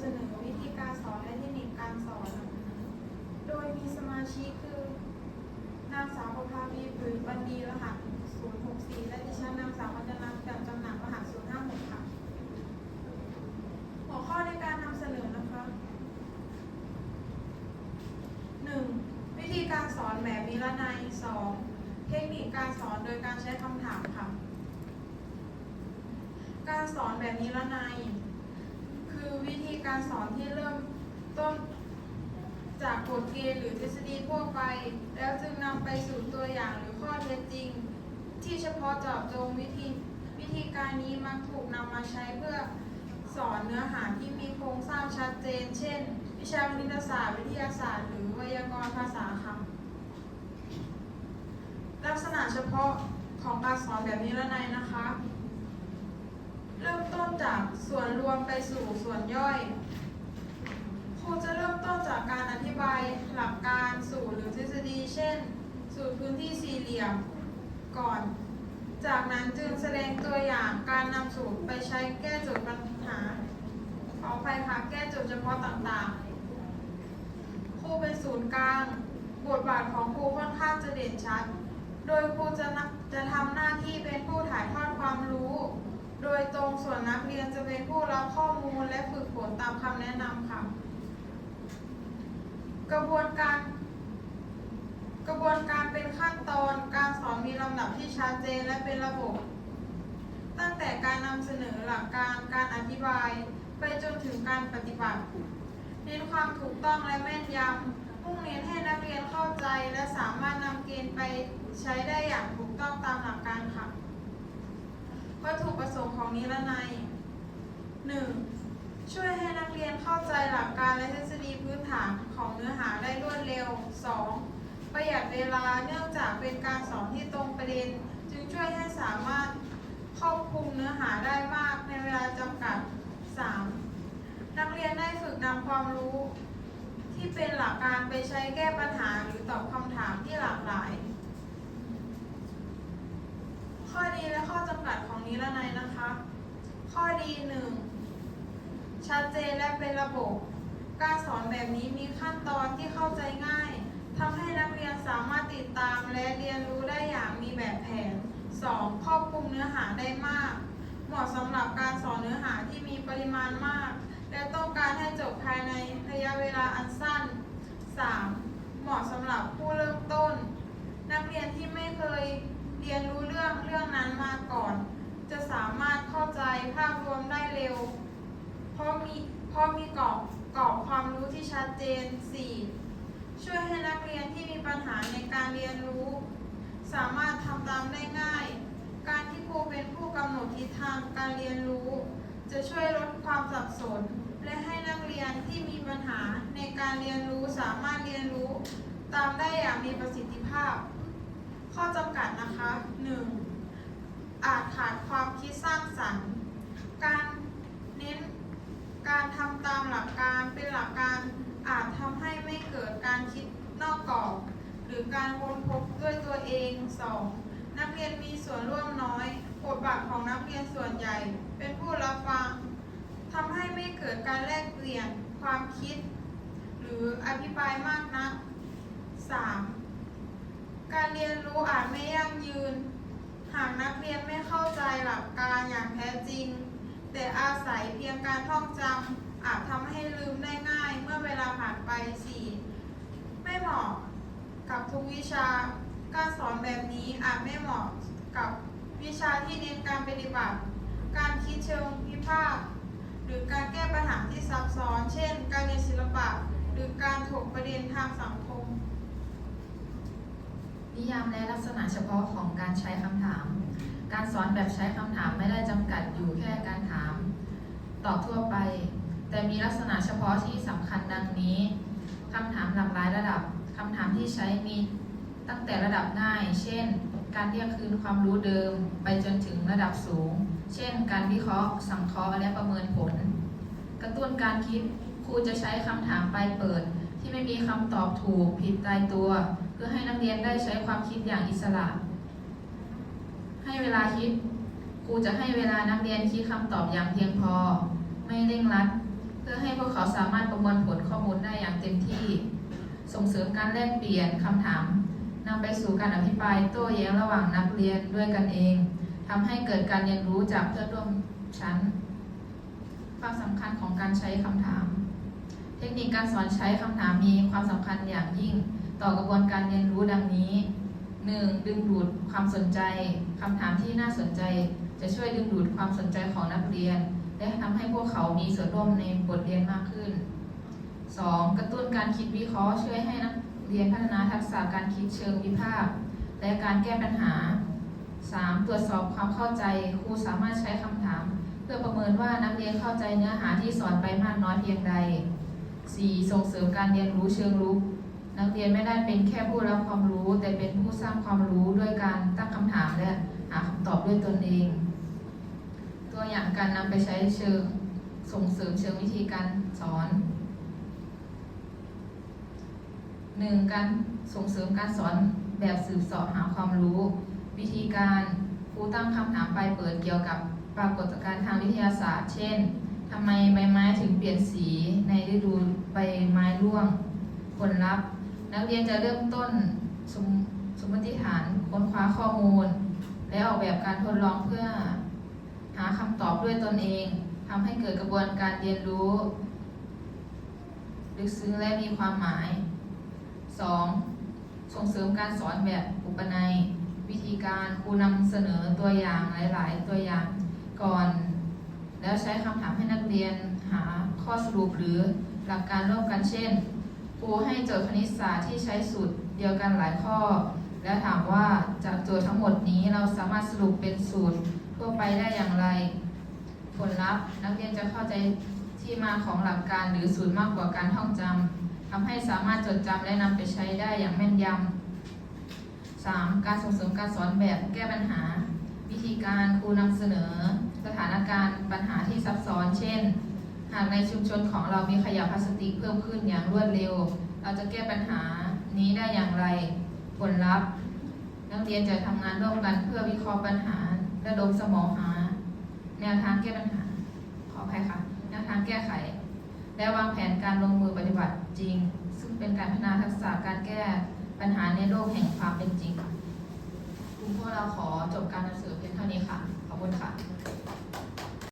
เสนอวิธีการสอนและเทคนิคการสอน โดยมีสมาชิกคือนางสาวประภาวีผือบันดีรหัส 064 และดิฉันนางสาวพัฒนาจ่มจำหนักรหัส 056 ค่ะ หัวข้อในการนำเสนอนะคะ 1. วิธีการสอนแบบนิรนัย 2. เทคนิคการสอนโดยการใช้คำถามค่ะ การสอนแบบนิรนัย คือวิธีการสอนที่เริ่มต้นจากกฎเกณฑ์หรือทฤษฎีทั่วไป แล้วจึงนำไปสู่ตัวอย่างหรือข้อเท็จจริง ที่เฉพาะเจาะจงวิธี วิธีการนี้มักถูกนำมาใช้เพื่อสอนเนื้อหาที่มีโครงสร้างชัดเจน เช่น วิชาคณิตศาสตร์ วิทยาศาสตร์ หรือไวยากรณ์ภาษาค่ะลักษณะเฉพาะของการสอนแบบนี้ละในยนะคะ จากส่วนรวมไปสู่ส่วนย่อยครูจะเริ่มต้นจากการอธิบายหลักการสูตรหรือทฤษฎี เช่น สูตรพื้นที่สี่เหลี่ยมก่อน จากนั้นจึงแสดงตัวอย่างการนำสูตรไปใช้แก้โจทย์ปัญหาขอไปค่ะแก้โจทย์เฉพาะต่างๆ ครูเป็นศูนย์กลาง บทบาทของครูค่อนข้างจะเด่นชัด โดยครูจะนักจะทำหน้าที่เป็นผู้ถ่ายทอดความรู้ โดยตรง ส่วนนักเรียนจะเป็นผู้รับข้อมูลและฝึกฝนตามคำแนะนำค่ะ กระบวนการ กระบวนการเป็นขั้นตอนการสอนมีลำดับที่ชัดเจนและเป็นระบบ ตั้งแต่การนำเสนอหลักการการอธิบาย ไปจนถึงการปฏิบัติ เน้นความถูกต้องและแม่นยำมุ่งเน้นให้นักเรียนเข้าใจและสามารถนำเกณฑ์ไปใช้ได้อย่างถูกต้องตามหลักการค่ะ วัตถุประสงค์ของ นิรนัย 1. ช่วยให้นักเรียนเข้าใจหลักการและทฤษฎีพื้นฐานของเนื้อหาได้รวดเร็ว 2. ประหยัดเวลาเนื่องจากเป็นการสอนที่ตรงประเด็น จึงช่วยให้สามารถครอบคลุมเนื้อหาได้มากในเวลาจำกัด 3. นักเรียนได้ฝึกนำความรู้ ที่เป็นหลักการไปใช้แก้ปัญหาหรือตอบคำถามที่หลากหลาย ข้อดีและข้อจำกัดของนิรนัยนะคะ ข้อดีหนึ่งชัดเจนและเป็นระบบ การสอนแบบนี้มีขั้นตอนที่เข้าใจง่ายทำให้นักเรียนสามารถติดตามและเรียนรู้ได้อย่างมีแบบแผน 2. ครอบคลุมเนื้อหาได้มาก เหมาะสำหรับการสอนเนื้อหาที่มีปริมาณมาก และต้องการให้จบภายในระยะเวลาอันสั้น 3. เหมาะสำหรับผู้เริ่มต้น นักเรียนที่ไม่เคยเรียนรู้เรื่องเรื่องนั้นมาก่อน จะสามารถเข้าใจภาพรวมได้เร็ว เพราะมีเพราะมีกรอบกรอบความรู้ที่ชัดเจน 4. ช่วยให้นักเรียนที่มีปัญหาในการเรียนรู้ สามารถทำตามได้ง่าย การที่ครูเป็นผู้กำหนดทิศทางการเรียนรู้ จะช่วยลดความสับสน และให้นักเรียนที่มีปัญหาในการเรียนรู้สามารถเรียนรู้ ตามได้อย่างมีประสิทธิภาพ ข้อจำกัดนะคะ 1. อาจขาดความคิดสร้างสรรค์ การเน้นการทำตามหลักการเป็นหลักการอาจทำให้ไม่เกิดการคิดนอกกรอบหรือการค้นพบด้วยตัวเอง 2. นักเรียนมีส่วนร่วมน้อยบทบาทของนักเรียนส่วนใหญ่ เป็นผู้รับฟังทำให้ไม่เกิดการแลกเปลี่ยนความคิด หรืออภิปรายมากนัก 3. การเรียนรู้อาจไม่ยั่งยืนากนักเรียนไม่เข้าใจหลักการอย่างแท้จริง แต่อาศัยเพียงการท่องจำอาจทำให้ลืมได้ง่าย เมื่อเวลาผ่านไป 4. ไม่เหมาะกับทุกวิชา การสอนแบบนี้อาจไม่เหมาะกับวิชาที่เน้นการปฏิบัติ การคิดเชิงวิพากษ์หรือการแก้ปัญหาที่ซับซ้อน เช่น การเรียนศิลปะ หรือการถกประเด็นทางสังคม นิยามและลักษณะเฉพาะของการใช้คำถาม การสอนแบบใช้คำถามไม่ได้จำกัดอยู่แค่การถาม ตอบทั่วไป แต่มีลักษณะเฉพาะที่สำคัญดังนี้คำถามหลากหลายระดับคำถามที่ใช้มีตั้งแต่ระดับง่าย เช่น การเรียกคืนความรู้เดิม ไปจนถึงระดับสูง เช่น การวิเคราะห์ สังเคราะห์และประเมินผล กระตุ้นการคิดครูจะใช้คำถามปลายเปิด ที่ไม่มีคำตอบถูกผิดตายตัว เพื่อให้นักเรียนได้ใช้ความคิดอย่างอิสระ ให้เวลาคิดครูจะให้เวลานักเรียนคิดคำตอบอย่างเพียงพอ ไม่เร่งรัด เพื่อให้พวกเขาสามารถประมวลผลข้อมูลได้อย่างเต็มที่ ส่งเสริมการแลกเปลี่ยนคำถามนำไปสู่การอภิปรายโต้แย้งระหว่างนักเรียนด้วยกันเองทำให้เกิดการเรียนรู้จากเพื่อนร่วมชั้น ความสำคัญของการใช้คำถาม เทคนิคการสอนใช้คำถามมีความสำคัญอย่างยิ่ง ต่อกระบวนการเรียนรู้ดังนี้ 1. ดึงดูดความสนใจคำถามที่น่าสนใจ จะช่วยดึงดูดความสนใจของนักเรียน และทำให้พวกเขามีส่วนร่วมในบทเรียนมากขึ้น 2. กระตุ้นการคิดวิเคราะห์ช่วยให้นักเรียนพัฒนาทักษะการคิดเชิงวิพากษ์และการแก้ปัญหา 3. ตรวจสอบความเข้าใจครูสามารถใช้คำถาม เพื่อประเมินว่านักเรียนเข้าใจเนื้อหาที่สอนไปมากน้อยเพียงใด 4. ส่งเสริมการเรียนรู้เชิงรุกนักเรียนไม่ได้เป็นแค่ผู้รับความรู้ แต่เป็นผู้สร้างความรู้ด้วยการตั้งคำถามและหาคำตอบด้วยตนเอง ตัวอย่างการนำไปใช้เชิงส่งเสริมเชิงวิธีการสอนหนึ่งการส่งเสริมการสอนแบบสืบเสอบหาความรู้ วิธีการครูตั้งคำถามปลายเปิดเกี่ยวกับปรากฏการณ์ทางวิทยาศาสตร์ เช่นทำไมใบไม้ถึงเปลี่ยนสีในฤ ร่วงผลลัพธ์ นักเรียนจะเริ่มต้นสมสมมติฐานค้นคว้าข้อมูล และออกแบบการทดลองเพื่อหาคำตอบด้วยตนเองทำให้เกิดกระบวนการเรียนรู้ลึกซึ้งและมีความหมาย 2. ส่งเสริมการสอนแบบอุปนัย วิธีการครูนำเสนอตัวอย่างหลาย ๆ ตัวอย่างก่อน แล้วใช้คำถามให้นักเรียนหาข้อสรุปหรือ หลักการร่วมกันเช่นครูให้โจทย์คณิตศาสตร์ที่ใช้สูตรเดียวกันหลายข้อ และถามว่าจากโจทย์ทั้งหมดนี้เราสามารถสรุปเป็นสูตรทั่วไปได้อย่างไร ผลลัพธ์นักเรียนจะเข้าใจที่มาของหลักการหรือสูตรมากกว่าการท่องจำทำให้สามารถจดจำและนำไปใช้ได้อย่างแม่นยำ 3. การส่งเสริมการสอนแบบแก้ปัญหา วิธีการครูนำเสนอ สถานการณ์ปัญหาที่ซับซ้อน เช่นากในชุมชนของเรามีขยะพลาสติกเพิ่มขึ้นอย่างรวดเร็ว เราจะแก้ปัญหานี้ได้อย่างไร ผลลัพธ์ นักเรียนจะทำงานร่วมกันเพื่อวิเคราะห์ปัญหา ระดมสมองหา แนวทางแก้ปัญหา ขออภัยค่ะ แนวทางแก้ไข และวางแผนการลงมือปฏิบัติจริง ซึ่งเป็นการพัฒนาทักษะการแก้ปัญหาในโลกแห่งความเป็นจริงคุณพวกเราขอจบการนำเสนอเพียงเท่านี้ค่ะ ขอบคุณค่ะ